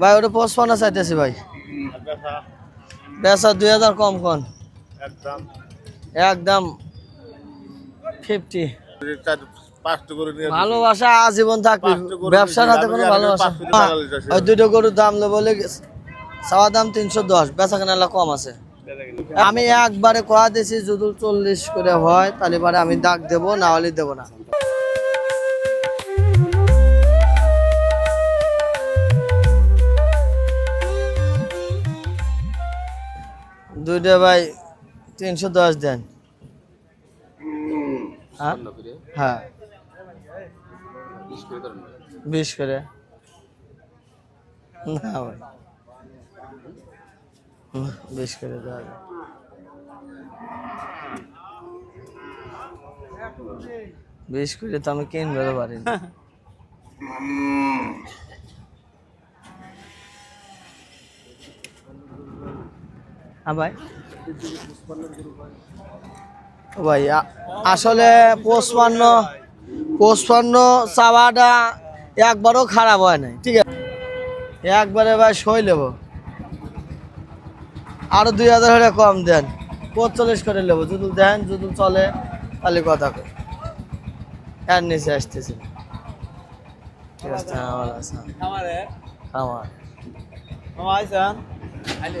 ভাই, ওটা পঁচপান্ন চাইতেছি ভাই। বেচা দুই হাজার কম কন। একদম ফিফটি ভালোবাসা আজীবন থাকবে। ব্যবসার হাতে কোনো ভালোবাসা। ওই দুটো গরুর দাম বলে চাওয়া দাম তিনশো দশ, বেচা কেনা কম আছে। আমি একবারে কোয়া দিয়েছি যদি চল্লিশ করে হয়, তাহলে আমি দাগ দেবো, না হলে দেবো না। দুইটা ভাই তিনশো দশ দেন। হ্যাঁ? হ্যাঁ। বিশ করে। না ভাই। না, বিশ করে দেওয়া। বিশ করে তো আমি কিনবে পারি হ্যাঁ ভাই ও ভাই আসলে পঁচপান্ন পঁচপান্ন চাওয়াটা একবারও খারাপ হয় নাই ঠিক আছে? একবারে ভাই সই নেব। আরও দুই হাজার হলে কম দেন পঁচল্লিশ করে নেব। যদি দেন যদি চলে তাহলে কথা কই। এর নিচে আসতেছি। ঠিক আছে খামার? দেশে হলে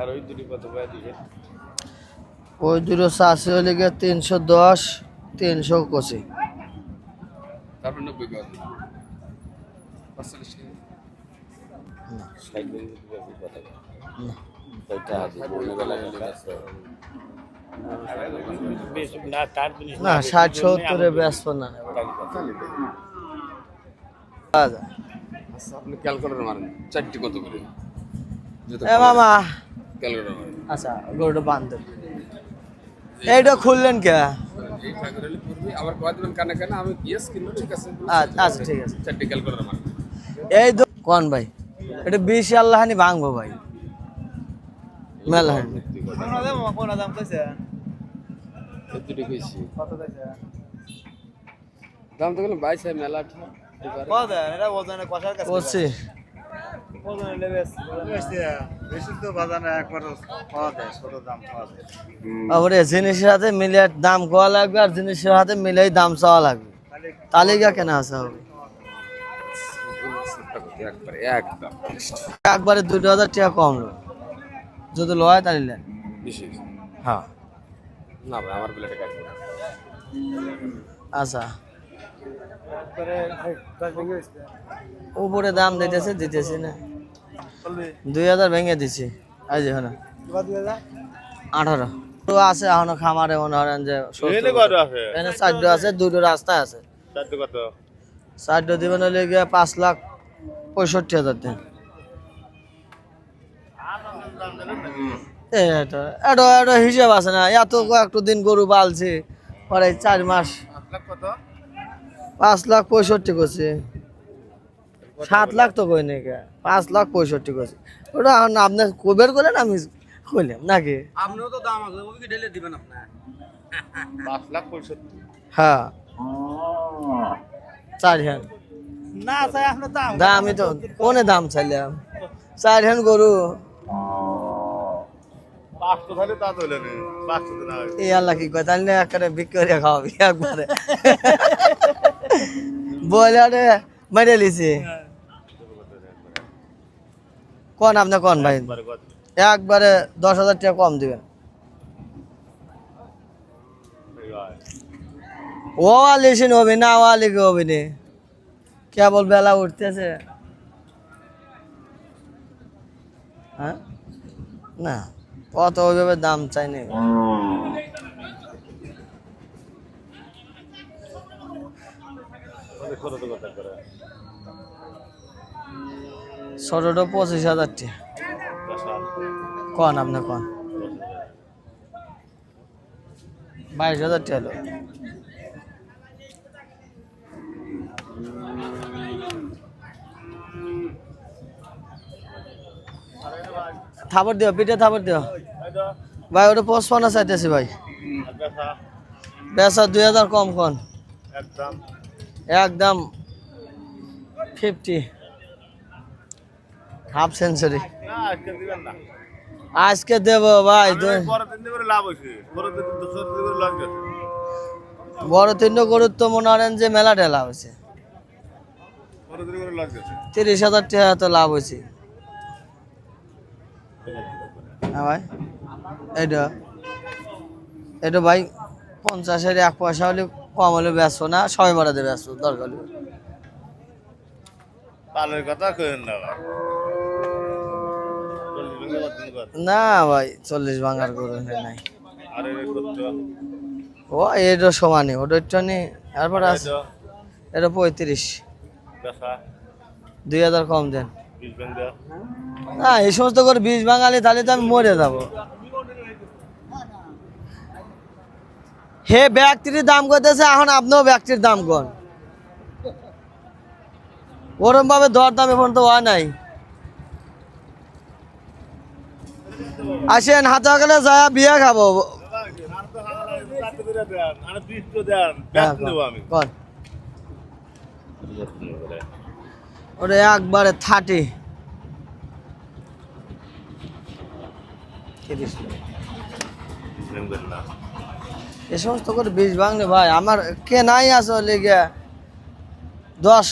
আর ওই দুটি কত পায় দিকে। ওই দুটো চাষি হলে গিয়ে তিনশো দশ তিনশো কষি তারপর নব্বই না। ষাট সত্তরে ব্যস্ত। না আচ্ছা আচ্ছা আপনি ক্যালকুলেটর মারেন চারটি কত করে? মামা আচ্ছা গরুটা বান্ধব। এইটা খুললেন কে? আবার কানে কানে আমি ইয়েস কিনবো ঠিক আছে? আচ্ছা আচ্ছা ঠিক আছে। চারটি ক্যালকুলেটর মারেন এই কোন ভাই? এটা বিশ আল্লাহানি ভাঙবো ভাই। মেলা এই দুটি কইছি। দাম তো গেলে বাইশ হয় মেলা করছি তারপরে জিনিসের হাতে মিলিয়ে দাম কোয়া লাগবে আর জিনিসের হাতে মিলেই দাম চাওয়া লাগবে। তালিকা কেনা আছে হবে? একবারে একদম একবারে দুটো হাজার টাকা কম লো যদি লয় তাহলে হ্যাঁ। না ভাই আমার আচ্ছা। উপরে দাম দিতেছে দিতেছি না। দুই হাজার ভেঙে দিছি। আঠারো। আছে এখনও খামারে মনে করেন যে এনে কত আছে? এখানে চারটে আছে দুটো রাস্তা আছে। চারটে দিবেন হলে গিয়ে পাঁচ লাখ পঁয়ষট্টি হাজার দেন। এটা এটা এটা হিসাব আছে না। এত একটু দিন গরু পালছি পরে চার মাস। পাঁচ লাখ পঁয়ষট্টি করছি। সাত লাখ তো কই নাকি? পাঁচ লাখ পঁয়ষট্টি করছি ওটা আপনার কবের করলেন আমি কইলাম নাকি? আপনিও তো দাম আছে ওকে ঢেলে দিবেন আপনার? পাঁচ লাখ পঁয়ষট্টি। হ্যাঁ। চার হ্যান না স্যার আপনার দাম। দামই তো কোনে দাম চাইলাম। চার হ্যান গরু। পাঁচশো তাহলে তা তো হলে নে পাঁচশো তো না হয়। এই আল্লাহ কি কয় তাহলে একবারে বিক্রি করে খাওয়াবি একবারে বলে মেরে লিছি কোন আপনি কন ভাই? একবারে দশ হাজার টাকা কম দিবেন। ও আলিসিন হবে না ও আলিকে হবে নি। কেবল বেলা উঠতেছে। হ্যাঁ? না অত ওইভাবে দাম চাইনি কথা করে? ছোটটা পঁচিশ হাজার টাকা কন আপনি কন? বাইশ হাজার টাকা হলো। থাপড় দিও পিঠে থাপড় দিও। ভাই ওটা পঁচপান্ন চাইতেছি ভাই। বেচা দুই হাজার কম কন? একদম। একদম ফিফটি হাফ সেঞ্চুরি আজকে দেব ভাই বড় তিন গরুর তো মনে করেন যে মেলা ঢেলা হয়েছে। তিরিশ হাজার টাকা তো লাভ হয়েছে। হ্যাঁ ভাই এটা এটা ভাই পঞ্চাশের এক পয়সা হলে কম হলে ব্যস্ত না ছয় বাড়াতে ব্যস্ত দরকার পালের কথা কেন না ভাই চল্লিশ ভেঙে বাদ দিন কর। না ভাই চল্লিশ ভাঙার গরু নাই। ও এটা সমানে ওটা একটু নেই তারপর আছে এটা পঁয়ত্রিশ। দুই হাজার কম দেন। না এই সমস্ত করে বীজ বাঙালি তাহলে তো আমি মরে যাব। হে ব্যক্তির দাম করতেছে এখন আপনিও ব্যক্তির দাম কর ওরম ভাবে দর দাম এখন তো হয় নাই। আসেন হাতে গেলে যা বিয়ে খাব। হ্যাঁ, ওটা একবারে থার্টি। এ সমস্ত করে বীজ ভাঙলে ভাই আমার কে নাই আসলে গিয়া দশ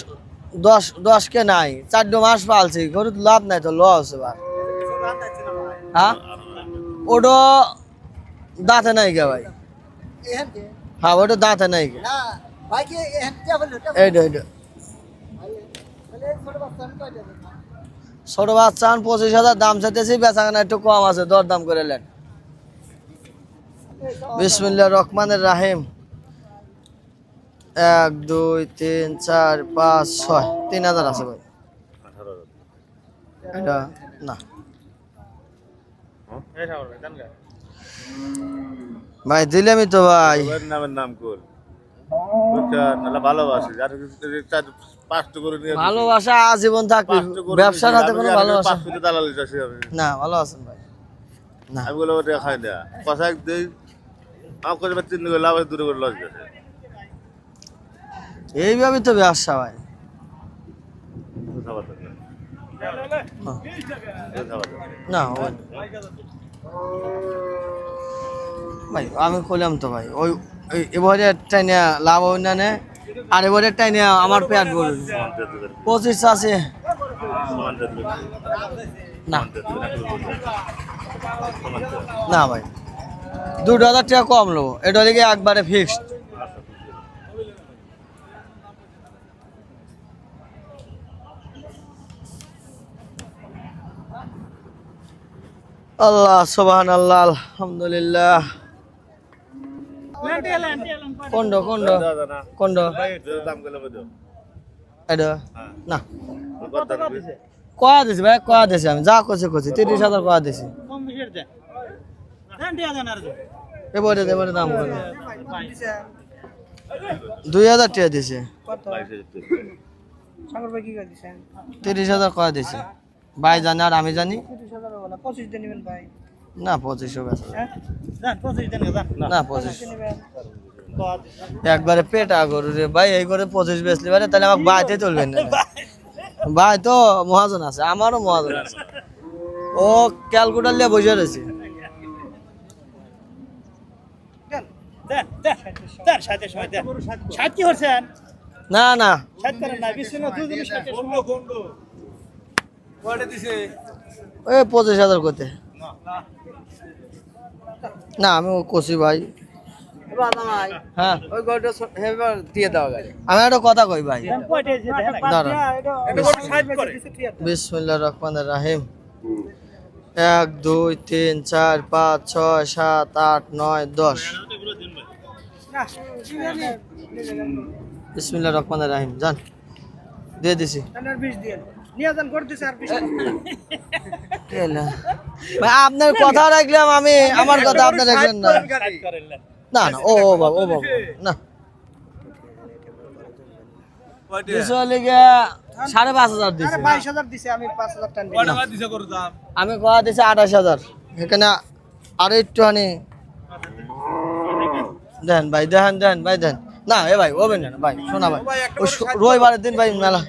দশ দশ কে নাই চারটে মাস পালছি গরু লাভ নাই তো লস এবার। হ্যাঁ? ওটা দাঁতে নাই গে ভাই। হ্যাঁ ওটা দাঁতে নাই গে। এইটা এইটা। ছোট বাচ্চা পঁচিশ হাজার দাম চাইতেছি বেচাখানা একটু কম আছে দর দাম করে নেন বিসমিল্লাহ রহমানের রাহিম। এক দুই তিন চার পাঁচ ছয়। তিন হাজার আছে ভাই। এটা না। ভাই দিলামই তো ভাই। নামের নাম কর ভালোবাসি আজীবন থাকবে। ব্যবসার হাতে কোনো ভালোবাসা না ভালো আছেন ভাই। না। আমি বলে ওটা খাই না। কষাই দিই আমার করে তিন লাভ দূরে করে এইভাবে তো ব্যবসা ভাই কথা বার্তা নেই। হ্যাঁ। কথা বার্তা নেই। না হবে ভাই, আমি কইলাম তো ভাই, ওই এবারে টাইনে লাভ হয় না নে, আর এবারে টাইনে আমার পেট দিবেন। পঁচিশ আছে। না। না ভাই দুটো হাজার টাকা কম নেব এটা লিগে একবারে ফিক্সড আল্লাহ সোবাহান আল্লাহ আলহামদুলিল্লাহ কোন্ড কোন্ড। কোন্ড। না। কয়া দিছি ভাই কয়া দিছি আমি যা করছি করছি তিরিশ হাজার কয়া দিছি এবারে এবারে দাম করে দুই হাজার টাকা দিছে। তিরিশ হাজার কয়া দিছে ভাই জানে আর আমি জানি। না পঁচিশশো বেচা না পঁচিশ। একবারে পেটা গরু রে। ভাই এই করে পঁচিশ বেচলি পারে তাহলে আমাকে বাইতে চলবেন না। ভাই তো মহাজন আছে আমারও মহাজন আছে। ও ক্যালকুলেটার নিয়ে বসে রয়েছে। না না ষাট করেন না বিশ দুজনে ষাট ওই পঁচিশ হাজার করতে। না। আমি ও কষি ভাই। হ্যাঁ। আমি একটা কথা কই ভাই। বিসমুল্লাহ রহমান রাহিম। এক দুই তিন চার পাঁচ ছয় সাত আট নয় দশ। বিসমিল্লাহ রহমান রাহিম। যান। দিয়ে দিছি। আপনার ভাই আপনার কথা রাখলাম আমি আমার কথা আপনি রাখলেন না। না না ও ও বাবা ও বাবা না। সাড়ে পাঁচ হাজার দিছে। আমি কথা দিছি আঠাশ হাজার। এখানে আরও একটু হানি দেন ভাই দেন দেন ভাই দেন। না এ ভাই ওবেন না ভাই শোনা ভাই। রবিবারের দিন ভাই মেলা।